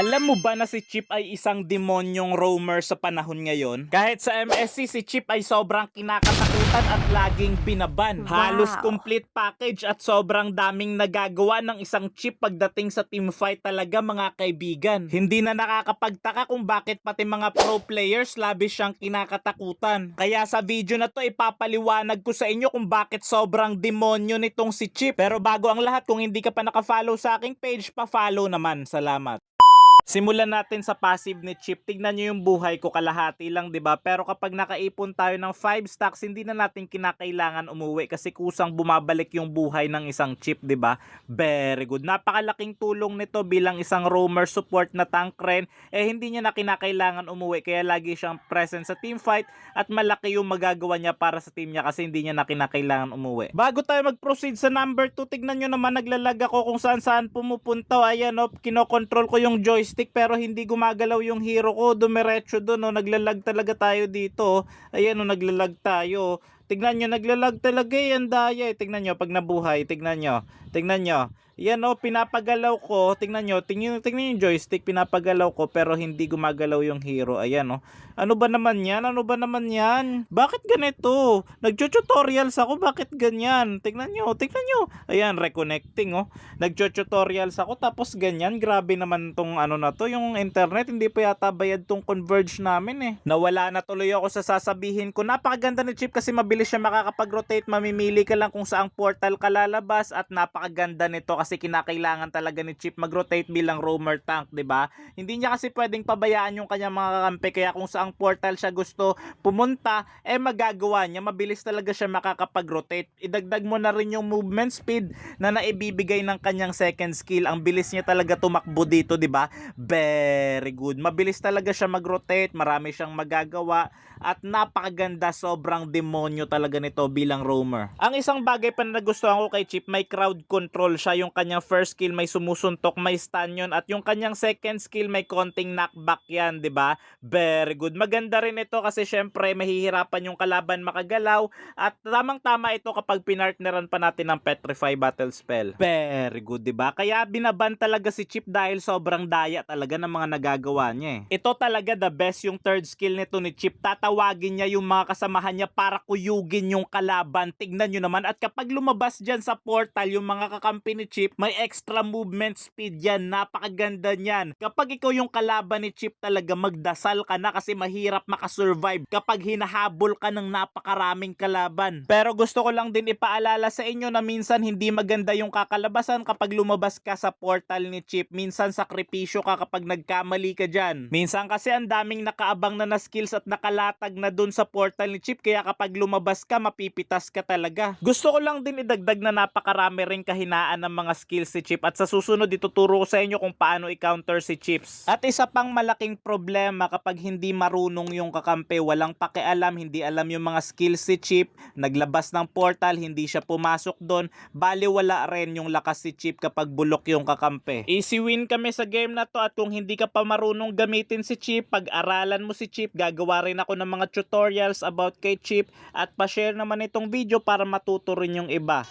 Alam mo ba na si Chip ay isang demonyong roamer sa panahon ngayon? Kahit sa MSC, si Chip ay sobrang kinakatakutan at laging binaban. Halos complete package at sobrang daming nagagawa ng isang Chip pagdating sa teamfight talaga mga kaibigan. Hindi na nakakapagtaka kung bakit pati mga pro players labi siyang kinakatakutan. Kaya sa video na to ipapaliwanag ko sa inyo kung bakit sobrang demonyo nitong si Chip. Pero bago ang lahat, kung hindi ka pa nakafollow sa aking page, pa-follow naman. Salamat. Simulan natin sa passive ni Chip. Tignan nyo yung buhay ko kalahati lang, ba? Pero kapag nakaipon tayo ng 5 stacks, hindi na natin kinakailangan umuwi kasi kusang bumabalik yung buhay ng isang Chip, ba? Very good. Napakalaking tulong nito bilang isang roamer support na tank ren. Eh hindi niya na kinakailangan umuwi kaya lagi siyang present sa team fight at malaki yung magagawa niya para sa team niya kasi hindi niya na kinakailangan umuwi. Bago tayo mag-proceed sa number 2, tignan nyo naman naglalag ako kung saan saan pumupunta. Ayan o, kinokontrol ko yung joystick pero hindi gumagalaw yung hero ko. Dumiretso doon o, naglalag talaga tayo dito. Ayan o, naglalag tayo. Tignan nyo, naglalag talaga eh, ang daya eh. Tignan nyo, pag nabuhay, tignan nyo. Tignan nyo. Yan o, pinapagalaw ko. Tignan nyo, tingnan, tingnan yung joystick, pinapagalaw ko pero hindi gumagalaw yung hero. Ayan o. Ano ba naman yan? Ano ba naman yan? Bakit ganito? Nagtututorials ako, bakit ganyan? Tignan nyo, tignan nyo. Ayan, reconnecting oh. Nagtututorials ako tapos ganyan. Grabe naman tong ano na to. Yung internet, hindi pa yata bayad tong converge namin eh. Nawala na tuloy ako sa sasabihin ko. Napakaganda ni Chip kasi mabilis siya makakapag-rotate. Mamimili ka lang kung saang portal ka lalabas at napakaganda nito kasi kinakailangan talaga ni Chip mag-rotate bilang roamer tank, 'di ba? Hindi niya kasi pwedeng pabayaan yung kanyang mga kakampi kaya kung saang portal siya gusto pumunta, eh magagawa niya. Mabilis talaga siya makakapag-rotate. Idagdag mo na rin yung movement speed na naibibigay ng kanyang second skill. Ang bilis niya talaga tumakbo dito, 'di ba? Very good. Mabilis talaga siya mag-rotate, marami siyang magagawa at napakaganda, sobrang demonyo talaga nito bilang roamer. Ang isang bagay pa na nagustuhan ko kay Chip, may crowd control siya. Yung kanyang first skill may sumusuntok, may stun yun. At yung kanyang second skill may konting knockback yan, 'di ba? Very good. Maganda rin ito kasi syempre mahihirapan yung kalaban makagalaw at tamang-tama ito kapag pinartneran pa natin ng Petrify Battle Spell. Very good, 'di ba? Kaya binaban talaga si Chip dahil sobrang daya talaga ng mga nagagawa niya eh. Ito talaga the best yung third skill nito ni Chip. Tatawagin niya yung mga kasamahan niya para kuyugin yung kalaban. Tignan nyo naman. At kapag lumabas dyan sa portal yung mga kakampi ni Chip, may extra movement speed yan. Napakaganda niyan. Kapag ikaw yung kalaban ni Chip talaga, magdasal ka na kasi mahirap makasurvive kapag hinahabol ka ng napakaraming kalaban. Pero gusto ko lang din ipaalala sa inyo na minsan hindi maganda yung kakalabasan kapag lumabas ka sa portal ni Chip. Minsan sakripisyo ka kapag nagkamali ka dyan. Minsan kasi ang daming nakaabang na na skills at nakalatag na dun sa portal ni Chip kaya kapag lumabas ka mapipitas ka talaga. Gusto ko lang din idagdag na napakarami rin kahinaan ng mga skills si Chip at sa susunod ituturo ko sa inyo kung paano i-counter si Chips. At isa pang malaking problema kapag hindi marunong yung kakampi, walang pakialam, hindi alam yung mga skills si Chip, naglabas ng portal, hindi siya pumasok doon, bali wala rin yung lakas si Chip kapag bulok yung kakampi. Easy win kami sa game na to at kung hindi ka pa marunong gamitin si Chip, pag-aralan mo si Chip, gagawa rin ako ng mga tutorials about kay Chip at pa-share naman itong video para matuto rin yung iba.